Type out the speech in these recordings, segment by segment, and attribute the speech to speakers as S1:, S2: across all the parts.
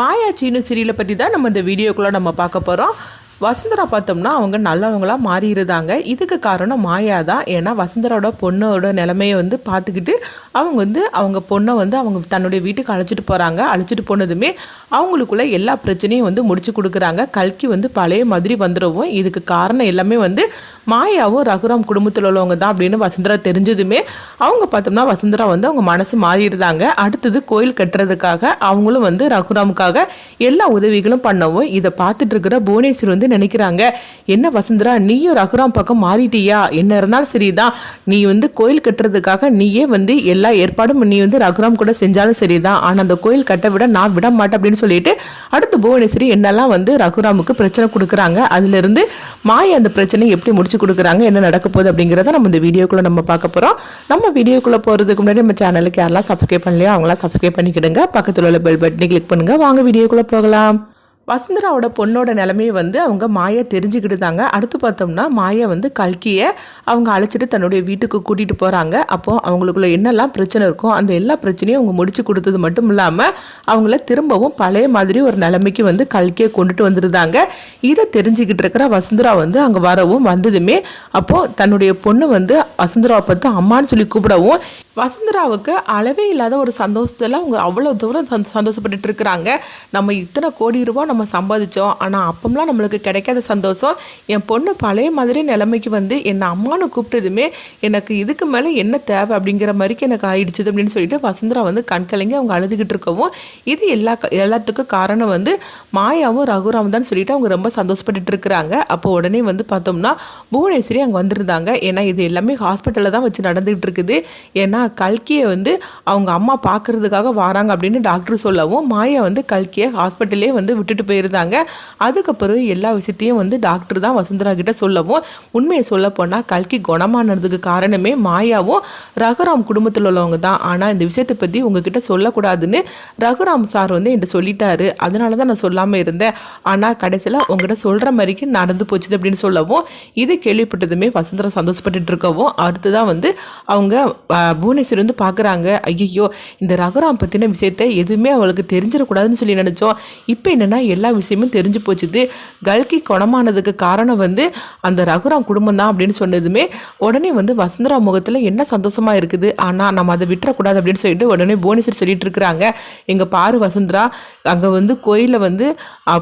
S1: மாயா சீனு சீரியலை பற்றி தான் நம்ம இந்த வீடியோக்குள்ளே நம்ம பார்க்க போகிறோம் வசுந்தரா பார்த்தோம்னா அவங்க நல்லவங்களாக மாறிடுதாங்க இதுக்கு காரணம் மாயா தான். ஏன்னா வசுந்தரோட பொண்ணோட நிலைமையை வந்து பார்த்துக்கிட்டு அவங்க வந்து அவங்க பொண்ணை வந்து அவங்க தன்னுடைய வீட்டுக்கு அழைச்சிட்டு போகிறாங்க அழைச்சிட்டு போனதுமே அவங்களுக்குள்ள எல்லா பிரச்சனையும் வந்து முடிச்சு கொடுக்குறாங்க. கல்கி வந்து பழைய மாதிரி வந்துடவும் இதுக்கு காரணம் எல்லாமே வந்து மாயாவும் ரகுராம் குடும்பத்தில் உள்ளவங்க தான் அப்படின்னு வசுந்தரா தெரிஞ்சதுமே அவங்க பார்த்தோம்னா வசுந்தரா வந்து அவங்க மனசு மாறிடுதாங்க அடுத்தது கோயில் கட்டுறதுக்காக அவங்களும் வந்து ரகுராமுக்காக எல்லா உதவிகளும் பண்ணவும் இதை பார்த்துட்டு இருக்கிற புவனேஸ்வர் வந்து நினைக்கிறாங்க. என்ன வசுந்தரா நீயும் ரகுராம் பக்கம் மாறிட்டியா? என்ன இருந்தாலும் சரிதான். நீ வந்து கோயில் கட்டுறதுக்காக நீயே வந்து எல்லா ஏற்பாடும் நீ வந்து ரகுராம் கூட செஞ்சாலும் சரிதான். ஆனால் அந்த கோயில் கட்ட விட நான் விட மாட்டேன் அப்படின்னு சொல்லிட்டு அடுத்து புவனேஸ்வரி என்னெல்லாம் வந்து ரகுராமுக்கு பிரச்சனை கொடுக்குறாங்க. அதுலேருந்து மாயா அந்த பிரச்சனையை எப்படி முடிச்சு கொடுக்குறாங்க என்ன நடக்க போகுது அப்படிங்கிறத நம்ம இந்த வீடியோக்குள்ளே நம்ம பார்க்க போகிறோம் நம்ம வீடியோக்குள்ளே போகிறதுக்கு முன்னாடி நம்ம சேனலுக்கு யாரெல்லாம் சப்ஸ்கிரைப் பண்ணலையோ அவங்களாம் சப்ஸ்கிரைப் பண்ணிக்கிடுங்க. பக்கத்தில் உள்ள பெல் பட்டனை கிளிக் பண்ணுங்கள் வாங்க வீடியோக்குள்ளே போகலாம். வசுந்தராவோட பொண்ணோட நிலைமையை வந்து அவங்க மாயா தெரிஞ்சுக்கிட்டுதாங்க. அடுத்து பார்த்தோம்னா மாயா வந்து கல்கியை அவங்க அழைச்சிட்டு தன்னுடைய வீட்டுக்கு கூட்டிகிட்டு போகிறாங்க அப்போ அவங்களுக்குள்ள என்னெல்லாம் பிரச்சனை இருக்கோ அந்த எல்லா பிரச்சனையும் அவங்க முடிச்சு கொடுத்தது மட்டும் இல்லாமல் அவங்கள திரும்பவும் பழைய மாதிரி ஒரு நிலைமைக்கு வந்து கல்கியை கொண்டுட்டு வந்துருந்தாங்க. இதை தெரிஞ்சுக்கிட்டு இருக்கிற வசுந்தரா வந்து அங்கே வரவும் வந்ததுமே அப்போது தன்னுடைய பொண்ணு வந்து வசுந்தராவை பார்த்து அம்மான்னு சொல்லி கூப்பிடவும் வசுந்தராவுக்கு அளவே இல்லாத ஒரு சந்தோஷத்தில் அவங்க அவ்வளோ தூரம் சந்தோ- சந்தோஷப்பட்டுட்டு இருக்கிறாங்க. நம்ம இத்தனை கோடி ரூபா நம்ம சம்பாதிச்சோம். ஆனால் அப்பம்லாம் நம்மளுக்கு கிடைக்காத சந்தோஷம். என் பொண்ணு பழைய மாதிரி நிலைமைக்கு வந்து என்னை அம்மானு கூப்பிட்டதுமே எனக்கு இதுக்கு மேலே என்ன தேவை அப்படிங்கிற மாதிரிக்கு எனக்கு ஆயிடுச்சு அப்படின்னு சொல்லிட்டு வசுந்தரா வந்து கண்கலங்கி அவங்க அழுதுகிட்டு இருக்கவும் இது எல்லா க- எல்லாத்துக்கும் காரணம் வந்து மாயாவும் ரகுராம் தான் சொல்லிட்டு அவங்க ரொம்ப சந்தோஷப்பட்டுட்டு இருக்கிறாங்க. அப்போ உடனே வந்து பார்த்தோம்னா புவனேஸ்வரி அங்கே வந்திருந்தாங்க. ஏன்னா இது எல்லாமே ஹாஸ்பிட்டலில் தான் வச்சு நடந்துகிட்டு இருக்குது. ஏன்னா கல்கியை வந்து அவங்க அம்மா பார்க்கறதுக்காக வராங்க அப்படின்னு டாக்டர் சொல்லவும் மாயா வந்து கல்கியை ஹாஸ்பிட்டலே வந்து விட்டுட்டு போயிருந்தாங்க. அதுக்கப்புறம் எல்லா விஷயத்தையும் வந்து டாக்டர் தான் வசுந்தரா கிட்ட சொல்லவும் உண்மையை சொல்ல போனால் கல்கி குணமானதுக்கு காரணமே மாயாவும் ரகுராம் குடும்பத்தில் உள்ளவங்க தான். ஆனால் இந்த விஷயத்தை பற்றி உங்ககிட்ட சொல்லக்கூடாதுன்னு ரகுராம் சார் வந்து என்கிட்ட சொல்லிட்டாரு. அதனால தான் நான் சொல்லாமல் இருந்தேன். ஆனால் கடைசியில் உங்ககிட்ட சொல்கிற மாதிரிக்கு நடந்து போச்சுது அப்படின்னு சொல்லவும் இது கேள்விப்பட்டதுமே வசுந்தரா சந்தோஷப்பட்டு இருக்கவும் அடுத்ததான் வந்து அவங்க புவனேஸ்வரி வந்து பார்க்குறாங்க. ஐயோ இந்த ரகுராம் பற்றின விஷயத்த எதுவுமே அவளுக்கு தெரிஞ்சிடக்கூடாதுன்னு சொல்லி நினச்சோம். இப்போ என்னென்னா எல்லா விஷயமும் தெரிஞ்சு போச்சுது. கல்கி குணமானதுக்கு காரணம் வந்து அந்த ரகுராம் குடும்பம் தான் அப்படின்னு சொன்னதுமே உடனே வந்து வசுந்தரா முகத்தில் என்ன சந்தோஷமா இருக்குது? ஆனால் நம்ம அதை விட்டுறக்கூடாது அப்படின்னு சொல்லிட்டு உடனே புவனேஸ்வரி சொல்லிட்டு இருக்கிறாங்க. எங்கள் பாரு வசுந்தரா அங்கே வந்து கோயிலில் வந்து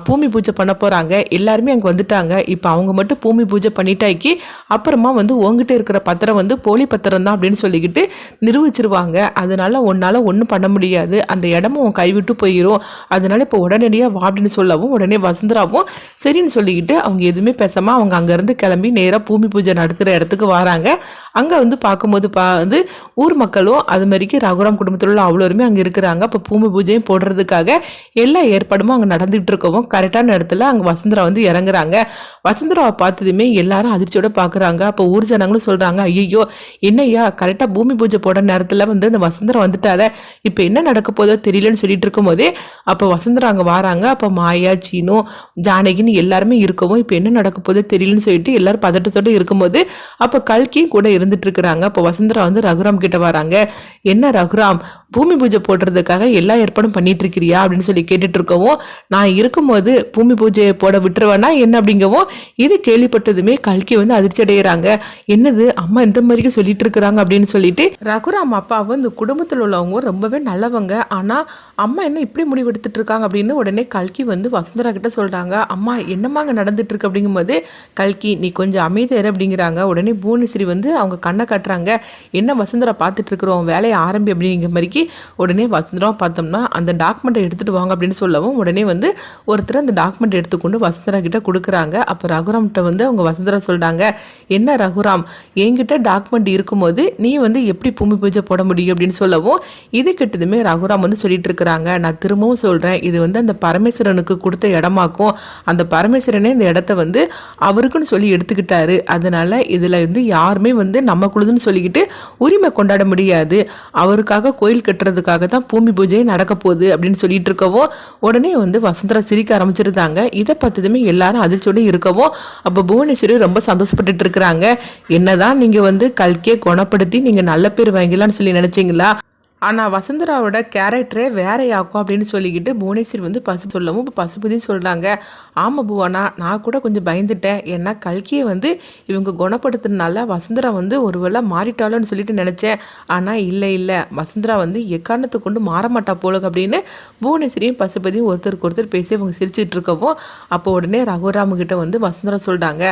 S1: பூமி பூஜை பண்ண போகிறாங்க எல்லாருமே அங்கே வந்துட்டாங்க. இப்போ அவங்க மட்டும் பூமி பூஜை பண்ணிட்டாக்கி அப்புறமா வந்து உங்ககிட்ட இருக்கிற பத்திரம் வந்து போலி பத்திரம் தான் அப்படின்னு சொல்லிக்கிட்டு நிரூபிச்சிருவாங்க அதனால உன்னால் ஒன்றும் பண்ண முடியாது. அந்த இடமும் உன் கைவிட்டு போயிடும் அதனால இப்போ உடனடியாக வா அப்படின்னு சொல்லவும் உடனே வசுந்தராவும் சரின்னு சொல்லிக்கிட்டு அவங்க எதுவுமே பேசாமல் அவங்க அங்கேருந்து கிளம்பி நேராக பூமி பூஜை நடத்துகிற இடத்துக்கு வராங்க. அங்கே வந்து பார்க்கும்போது பா வந்து ஊர் மக்களும் அது மாதிரிக்கு ரகுராம் குடும்பத்தில் உள்ள அவ்வளோருமே அங்கே இருக்கிறாங்க. அப்போ பூமி பூஜையும் போடுறதுக்காக எல்லா ஏற்பாடுமே அங்கே நடந்துகிட்டு இருக்கவும் கரெக்டான இடத்துல அங்கே வசுந்தரா வந்து இறங்குறாங்க. வசுந்தராவை பார்த்ததுமே எல்லாரும் அதிர்ச்சியோட பார்க்குறாங்க. அப்போ ஊர் ஜனங்களும் சொல்கிறாங்க ஐயோ என்னய்யா கரெக்டாக பூமி பூஜை போட நேரத்தில் வந்து இந்த வசுந்தரா வந்துட்டால இப்போ என்ன நடக்க போதோ தெரியலன்னு சொல்லிட்டு இருக்கும்போதே அப்போ வசந்தரம் அங்கே வராங்க. அப்போ மாயா சீனு ஜானகின்னு எல்லாருமே இருக்கவும் இப்போ என்ன நடக்க போதோ தெரியலன்னு சொல்லிட்டு எல்லாரும் பதட்டத்தோட இருக்கும்போது அப்போ கல்கி கூட இருந்துட்டு இருக்கிறாங்க. அப்போ வசுந்தரா வந்து ரகுராம் கிட்ட வராங்க. என்ன ரகுராம் பூமி பூஜை போடுறதுக்காக எல்லா ஏற்பாடும் பண்ணிட்டு இருக்கிறியா? அப்படின்னு சொல்லி கேட்டுட்டு இருக்கவும் நான் இருக்கும்போது பூமி பூஜையை போட விட்டுருவேனா? என்ன? அப்படிங்கவும் இது கேள்விப்பட்டதுமே கல்கி வந்து அதிர்ச்சி அடைகிறாங்க என்னது அம்மா இந்த மாதிரியும் சொல்லிட்டு இருக்கிறாங்க? அப்படின்னு சொல்லிட்டு ரகுராம் அப்பாவும் இந்த குடும்பத்தில் உள்ளவங்க ரொம்பவே நல்லவங்க. ஆனால் அம்மா என்ன இப்படி முடிவு இருக்காங்க அப்படின்னு உடனே கல்கி வந்து வசுந்தரா கிட்ட சொல்கிறாங்க அம்மா என்னமாங்க நடந்துட்டு இருக்கு அப்படிங்கும்போது கல்கி நீ கொஞ்சம் அமைதியார் அப்படிங்கிறாங்க. உடனே புவனேஸ்வரி வந்து அவங்க கண்ணை காட்டுறாங்க. என்ன வசுந்தரா பார்த்துட்டு இருக்கிறோம் வேலையை ஆரம்பி அப்படிங்கிற மாதிரிக்கு உடனே வசுந்தரா பார்த்தோம்னா அந்த டாக்குமெண்ட்டை எடுத்துட்டு வாங்க அப்படின்னு சொல்லவும் உடனே வந்து ஒருத்தர் அந்த டாக்குமெண்ட் எடுத்துக்கொண்டு வசுந்தரா கிட்ட கொடுக்குறாங்க. அப்போ ரகுராம்கிட்ட வந்து அவங்க வசுந்தரா சொல்கிறாங்க என்ன ரகுராம் என்கிட்ட டாக்குமெண்ட் இருக்கும்போது நீ வந்து எப்படி பூமி பூஜை போட முடியும் அப்படின்னு சொல்லவும் இது கிட்டதுமே ரகுராம் வந்து சொல்லிட்டு இருக்கிறாங்க நான் திரும்பவும் சொல்கிறேன் இது வந்து அந்த பரமேஸ்வரனுக்கு கொடுத்த இடமாக்கும். அந்த பரமேஸ்வரனே இந்த இடத்த வந்து அவருக்குன்னு சொல்லி எடுத்துக்கிட்டாரு. அதனால இதில் வந்து யாருமே வந்து நம்ம குழுதுன்னு சொல்லிக்கிட்டு உரிமை கொண்டாட முடியாது. அவருக்காக கோயில் கட்டுறதுக்காக தான் பூமி பூஜை நடக்க போகுது அப்படின்னு சொல்லிட்டு இருக்கவும் உடனே வந்து வசுந்தரா சிரிக்க ஆரம்பிச்சிருந்தாங்க. இதை பார்த்ததுமே எல்லாரும் அதிர்ச்சியோடு இருக்கவும் அப்போ புவனேஸ்வரி ரொம்ப சந்தோஷப்பட்டுட்டு இருக்கிறாங்க. என்னதான் நீங்கள் வந்து கல்கியை குணப்படுத்தி நீங்கள் நல்ல பேர் வாங்கிடலாம்னு சொல்லி நினைச்சீங்களா? ஆனால் வசுந்தராவோட கேரக்டரே வேறையாக்கும் அப்படின்னு சொல்லிக்கிட்டு புவனேஸ்வரி வந்து பசு சொல்லவும் இப்போ பசுபதியும் சொல்கிறாங்க ஆமாம் புவனா நான் கூட கொஞ்சம் பயந்துட்டேன். ஏன்னா கல்கியை வந்து இவங்க குணப்படுத்துறதுனால வசுந்தரா வந்து ஒருவேளை மாறிட்டாளோன்னு சொல்லிட்டு நினச்சேன். ஆனால் இல்லை இல்லை. வசுந்தரா வந்து எக்காரணத்தை கொண்டு மாற மாட்டா போல அப்படின்னு புவனேஸ்வரியும் பசுபதியும் ஒருத்தருக்கு ஒருத்தர் பேசி அவங்க சிரிச்சிட்டு இருக்கவும் அப்போ உடனே ரகுராமுகிட்ட வந்து வசுந்தரா சொல்கிறாங்க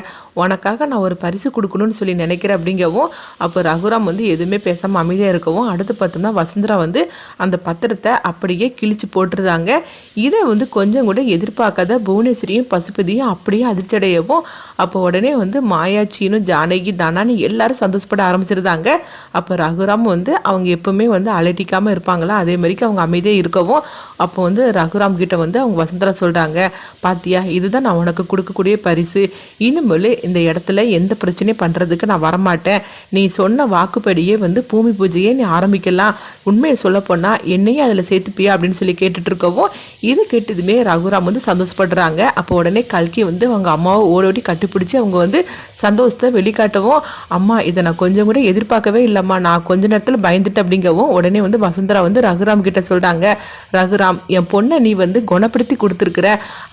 S1: உனக்காக நான் ஒரு பரிசு கொடுக்கணும்னு சொல்லி நினைக்கிறேன் அப்படிங்கவும் அப்போ ரகுராம் வந்து எதுவுமே பேசாமல் அமைதியாக இருக்கவும் அடுத்து பார்த்தோம்னா வசுந்தரா வந்து அந்த பத்திரத்தை அப்படியே கிழிச்சு போட்டுருந்தாங்க. இதை வந்து கொஞ்சம் கூட எதிர்பார்க்காத புவனேஸ்வரியும் பசுபதியும் அப்படியே அதிர்ச்சியடையவும் அப்போ உடனே வந்து மாயாச்சினும் ஜானகி தனானி எல்லாரும் சந்தோஷப்பட ஆரம்பிச்சிருந்தாங்க. அப்போ ரகுராம் வந்து அவங்க எப்பவுமே வந்து அலட்டிக்காமல் இருப்பாங்களா? அதே மாதிரிக்கு அவங்க அமைதியாக இருக்கவும் அப்போ வந்து ரகுராம் கிட்ட வந்து அவங்க வசுந்தரா சொல்கிறாங்க பாத்தியா இதுதான் நான் உனக்கு கொடுக்கக்கூடிய பரிசு. இனிமேல் இந்த இடத்துல எந்த பிரச்சனையும் பண்ணுறதுக்கு நான் வரமாட்டேன். நீ சொன்ன வாக்குப்படியே வந்து பூமி பூஜையே நீ ஆரம்பிக்கலாம். உண்மையை சொல்லப்போனால் என்னையும் அதில் சேர்த்துப்பியா அப்படின்னு சொல்லி கேட்டுட்டு இருக்கவும் இது கேட்டதுமே ரகுராம் வந்து சந்தோஷப்படுறாங்க. அப்போ உடனே கல்கி வந்து அவங்க அம்மாவை ஓடோடி கட்டிப்பிடிச்சி அவங்க வந்து சந்தோஷத்தை வெளிக்காட்டவும் அம்மா இதை நான் கொஞ்சம் கூட எதிர்பார்க்கவே இல்லைம்மா. நான் கொஞ்ச நேரத்தில் பயந்துட்டேன் அப்படிங்கவும் உடனே வந்து வசுந்தரா வந்து ரகுராம் கிட்ட சொல்கிறாங்க ரகுராம் என் பொண்ணை நீ வந்து குணப்படுத்தி கொடுத்துருக்குற.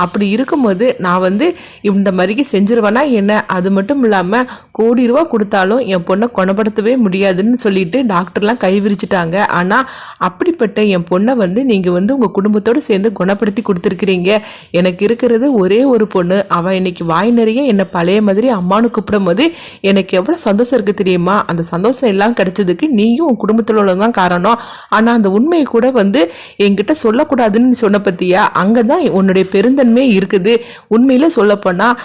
S1: அப்படி இருக்கும்போது நான் வந்து இந்த மாதிரிக்கு செஞ்சிருவேனா என்ன? அது மட்டும் இல்லாமல் கோடி ரூபா கொடுத்தாலும் என் பொண்ணை குணப்படுத்தவே முடியாதுன்னு சொல்லிட்டு டாக்டர்லாம் கை விரிச்சிட்டாங்க. ஆனால் அப்படிப்பட்ட என் பொண்ணை வந்து நீங்கள் வந்து உங்கள் குடும்பத்தோடு சேர்ந்து குணப்படுத்தி கொடுத்துருக்கிறீங்க. எனக்கு இருக்கிறது ஒரே ஒரு பொண்ணு. அவன் இன்னைக்கு வாய் நிறைய என்னை பழைய மாதிரி அம்மானு கூப்பிடும் போது எனக்கு எவ்வளோ சந்தோஷம் இருக்குது தெரியுமா? அந்த சந்தோஷம் எல்லாம் கிடைச்சதுக்கு நீயும் உன் குடும்பத்தில் தான் காரணம். ஆனால் அந்த உண்மையை கூட வந்து என்கிட்ட சொல்லக்கூடாதுன்னு சொன்ன பற்றியா அங்கே தான் உன்னுடைய பெருந்தன்மை இருக்குது. உண்மையில் சொல்லப்போனால்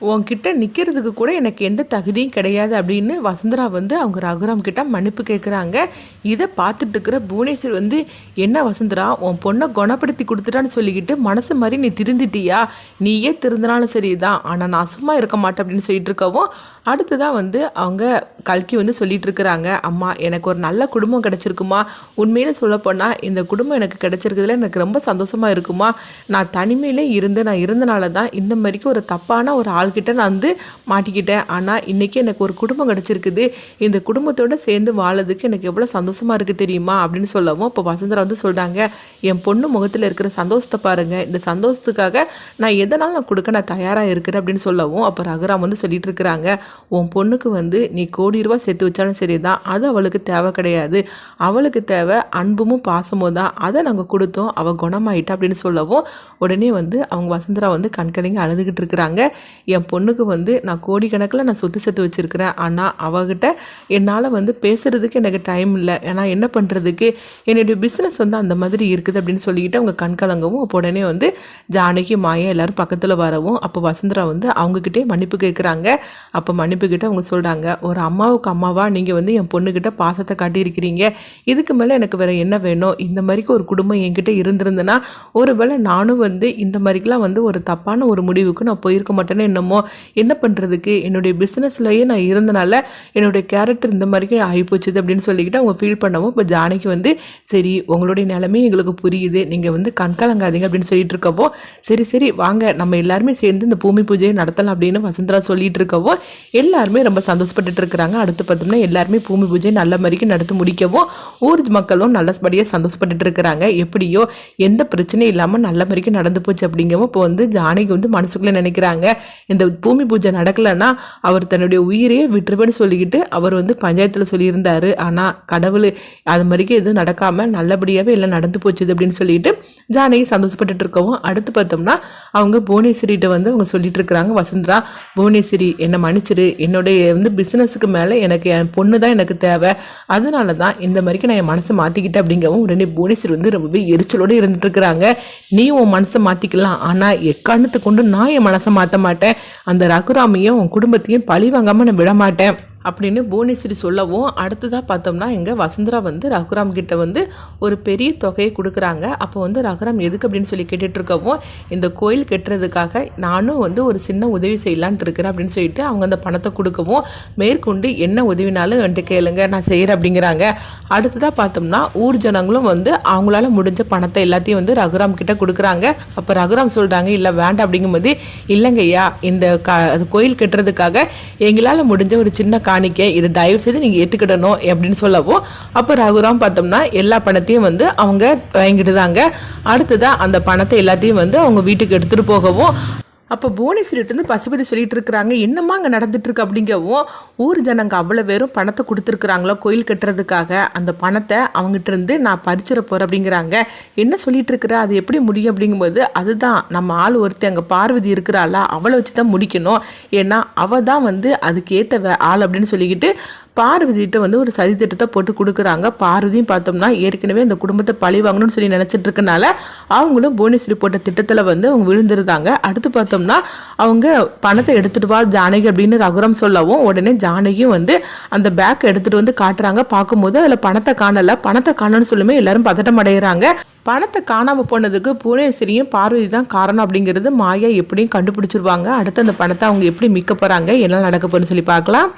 S1: உன்கிட்ட நிற்கிறதுக்கு கூட எனக்கு எந்த தகுதியும் கிடையாது அப்படின்னு வசுந்தரா வந்து அவங்க ரகுராம் கிட்ட மன்னிப்பு கேட்குறாங்க இதை பார்த்துட்டு இருக்கிற புவனேஸ்வர் வந்து என்ன வசுந்தரா உன் பொண்ணை குணப்படுத்தி கொடுத்துட்டான்னு சொல்லிக்கிட்டு மனசு மாதிரி நீ திருந்திட்டியா? நீயே திருந்தினாலும் சரிதான். ஆனால் நான் சும்மா இருக்க மாட்டேன் அப்படின்னு சொல்லிட்டு இருக்கவும் அடுத்ததான் வந்து அவங்க கல்கி வந்து சொல்லிட்டு இருக்கிறாங்க. அம்மா எனக்கு ஒரு நல்ல குடும்பம் கிடைச்சிருக்குமா? உண்மையில சொல்லப்போனால் இந்த குடும்பம் எனக்கு கிடைச்சிருக்கிறதுல எனக்கு ரொம்ப சந்தோஷமா இருக்குமா? நான் தனிமையிலே இருந்து நான் இருந்தனால தான் இந்த மாதிரிக்கு ஒரு தப்பான ஒரு ஆள்கிட்ட நான் வந்து மாட்டிக்கிட்டேன். ஆனால் இன்றைக்கி எனக்கு ஒரு குடும்பம் கிடச்சிருக்குது. இந்த குடும்பத்தோடு சேர்ந்து வாழதுக்கு எனக்கு எவ்வளோ சந்தோஷமாக இருக்குது தெரியுமா? அப்படின்னு சொல்லவும் இப்போ வசுந்தரா வந்து சொல்கிறாங்க என் பொண்ணு முகத்தில் இருக்கிற சந்தோஷத்தை பாருங்கள் இந்த சந்தோஷத்துக்காக நான் எதனாலும் நான் கொடுக்க நான் தயாராக இருக்கிறேன்? அப்படின்னு சொல்லவும் அப்போ ரகுராம் வந்து சொல்லிட்டு இருக்கிறாங்க உன் பொண்ணுக்கு வந்து நீ கோடி ரூபா சேர்த்து வச்சாலும் சரி தான் அது அவளுக்கு தேவை கிடையாது. அவளுக்கு தேவை அன்பும் பாசமும் தான். அதை நாங்கள் கொடுத்தோம். அவள் குணமாயிட்டா. அப்படின்னு சொல்லவும் உடனே வந்து அவங்க வசுந்தரா வந்து கண்கலங்கி அழுதுகிட்டு இருக்கிறாங்க. என் பொண்ணுக்கு வந்து நான் கோடிக்கணக்கில் நான் சொத்து சேர்த்து வச்சுருக்கிறேன். ஆனால் அவகிட்ட என்னால் வந்து பேசுகிறதுக்கு எனக்கு டைம் இல்லை. ஏன்னா என்ன பண்ணுறதுக்கு என்னுடைய பிஸ்னஸ் வந்து அந்த மாதிரி இருக்குது அப்படின்னு சொல்லிக்கிட்டு அவங்க கண் கலங்கவும் அப்போ உடனே வந்து ஜானகி மாயா எல்லாரும் பக்கத்தில் வரவும் அப்போ வசுந்தரா வந்து அவங்கக்கிட்டே மன்னிப்பு கேட்குறாங்க அப்போ மன்னிப்பு கிட்ட அவங்க சொல்கிறாங்க ஒரு அம்மாவுக்கு அம்மாவாக நீங்கள் வந்து என் பொண்ணுக்கிட்ட பாசத்தை காட்டியிருக்கிறீங்க. இதுக்கு மேலே எனக்கு வேறு என்ன வேணும்? இந்த மாதிரிக்கு ஒரு குடும்பம் என்கிட்ட இருந்திருந்தேன்னா ஒருவேளை நானும் வந்து இந்த மாதிரிக்கெலாம் வந்து ஒரு தப்பான ஒரு முடிவுக்கு நான் போயிருக்க மாட்டேன்னு என்னமோ என்ன பண்ணுறதுக்கு என்னுடைய பிஸ்னஸ்லேயே நான் இருந்தனால என்னுடைய கேரக்டர் இந்த மாதிரிக்கு ஆகிப்போச்சுது அப்படின்னு சொல்லிக்கிட்டு அவங்க ஃபீல் பண்ணவும் இப்போ ஜானகி வந்து சரி உங்களுடைய நிலைமையும் எங்களுக்கு புரியுது. நீங்கள் வந்து கண்கலங்காதீங்க அப்படின்னு சொல்லிட்டு இருக்கவோ சரி சரி வாங்க நம்ம எல்லாருமே சேர்ந்து இந்த பூமி பூஜையை நடத்தலாம் அப்படின்னு வசந்தரா சொல்லிட்டு இருக்கவோ எல்லாருமே ரொம்ப சந்தோஷப்பட்டுட்டு இருக்கிறாங்க. அடுத்து பார்த்தோம்னா எல்லாருமே பூமி பூஜை நல்ல மாதிரிக்கு நடத்தி முடிக்கவும் ஊர் மக்களும் நல்லபடியாக சந்தோஷப்பட்டுட்டு இருக்கிறாங்க. எப்படியோ எந்த பிரச்சனையும் இல்லாமல் நல்ல மாதிரிக்கு நடந்து போச்சு அப்படிங்கவும் இப்போ வந்து ஜானகி வந்து மனசுக்குள்ளே நினைக்கிறாங்க. இந்த பூமி பூஜை நடக்கலைன்னா அவர் தன்னுடைய உயிரையே விட்டுருவேன்னு சொல்லிக்கிட்டு அவர் வந்து பஞ்சாயத்தில் சொல்லியிருந்தாரு. ஆனால் கடவுள் அது மாதிரிக்கு எதுவும் நடக்காமல் நல்லபடியாகவே எல்லாம் நடந்து போச்சுது அப்படின்னு சொல்லிட்டு ஜானகி சந்தோஷப்பட்டுட்டு இருக்கவும் அடுத்து பார்த்தோம்னா அவங்க புவனேஸ்வரிகிட்ட வந்து அவங்க சொல்லிட்டு இருக்கிறாங்க வசுந்தரா புவனேஸ்வரி என்னை மன்னிச்சிரு. என்னுடைய வந்து பிஸ்னஸுக்கு மேலே எனக்கு என் பொண்ணு தான் எனக்கு தேவை. அதனால தான் இந்த மாதிரிக்கு நான் என் மனசை மாற்றிக்கிட்டேன் அப்படிங்கவும் உடனே புவனேஸ்வரி வந்து ரொம்பவே எரிச்சலோடு இருந்துட்டு இருக்கிறாங்க. நீ உன் மனசை மாற்றிக்கலாம் ஆனால் எக்காரணத்தை கொண்டு நான் என் மனசை மாற்ற மாட்டேன். அந்த ரகுராமையும் உன் குடும்பத்தையும் பழி வாங்காமல் நான் விட மாட்டேன் அப்படின்னு புவனேஸ்வரி சொல்லவும் அடுத்ததாக பார்த்தோம்னா இங்கே வசுந்தரா வந்து ரகுராம் கிட்ட வந்து ஒரு பெரிய தொகையை கொடுக்குறாங்க. அப்போ வந்து ரகுராம் எதுக்கு அப்படின்னு சொல்லி கேட்டுட்ருக்கவும் இந்த கோயில் கட்டுறதுக்காக நானும் வந்து ஒரு சின்ன உதவி செய்யலான்ட்டு இருக்கிறேன் அப்படின்னு சொல்லிட்டு அவங்க அந்த பணத்தை கொடுக்கவும் மேற்கொண்டு என்ன உதவினாலும் என்கிட்ட கேளுங்க நான் செய்கிறேன் அப்படிங்கிறாங்க. அடுத்ததாக பார்த்தோம்னா ஊர் ஜனங்களும் வந்து அவங்களால முடிஞ்ச பணத்தை எல்லாத்தையும் வந்து ரகுராம் கிட்ட கொடுக்குறாங்க. அப்போ ரகுராம் சொல்கிறாங்க இல்லை வேண்டாம். அப்படிங்கும்போது இல்லைங்கய்யா இந்த க அது கோயில் கட்டுறதுக்காக எங்களால் முடிஞ்ச ஒரு சின்ன காணிக்கை இதை தயவு செய்து நீங்கள் ஏற்றுக்கிடணும் அப்படின்னு சொல்லவும் அப்போ ரகுராம் பார்த்தோம்னா எல்லா பணத்தையும் வந்து அவங்க வாங்கிடுதாங்க அடுத்ததாக அந்த பணத்தை எல்லாத்தையும் வந்து அவங்க வீட்டுக்கு எடுத்துகிட்டு போகவும் அப்போ புவனேஸ்வரிட்டு பசுபதி சொல்லிட்டு இருக்கிறாங்க என்னம்மா அங்கே நடந்துட்டு இருக்கு அப்படிங்கவும் ஊர் ஜனங்க அவ்வளோ பேரும் பணத்தை கொடுத்துருக்குறாங்களோ கோயில் கட்டுறதுக்காக. அந்த பணத்தை அவங்ககிட்ட இருந்து நான் பறிச்சிட போகிறேன் அப்படிங்கிறாங்க. என்ன சொல்லிட்டு இருக்கிற அது எப்படி முடியும்? அப்படிங்கும்போது அதுதான் நம்ம ஆள் ஒருத்தர் அங்கே பார்வதி இருக்கிறாளா அவளை வச்சு தான் முடிக்கணும். ஏன்னா அவள் தான் வந்து அதுக்கேற்ற ஆள் அப்படின்னு சொல்லிக்கிட்டு பார்வதிட்ட வந்து ஒரு சதி திட்டத்தை போட்டு கொடுக்குறாங்க. பார்வதியும் பார்த்தோம்னா ஏற்கனவே அந்த குடும்பத்தை பழி வாங்கணும்னு சொல்லி நினச்சிட்டு இருக்கனால அவங்களும் புவனேஸ்வரி போட்ட திட்டத்தில் வந்து அவங்க விழுந்திருந்தாங்க. அடுத்து பார்த்தோம்னா அவங்க பணத்தை எடுத்துட்டு வா ஜானகி அப்படின்னு ரகுரம் சொல்லவும் உடனே ஜானகியும் வந்து அந்த பேக் எடுத்துட்டு வந்து காட்டுறாங்க. பார்க்கும்போது அதில் பணத்தை காணலை. பணத்தை காணணும்னு சொல்லுமே எல்லாரும் பதட்டம் அடைகிறாங்க பணத்தை காணாமல் போனதுக்கு புவனேஸ்வரியும் பார்வதி தான் காரணம் அப்படிங்கிறது மாயா எப்படியும் கண்டுபிடிச்சிருவாங்க. அடுத்து அந்த பணத்தை அவங்க எப்படி மீட்க போகிறாங்க என்ன நடக்க போகிறேன்னு சொல்லி பார்க்கலாம்.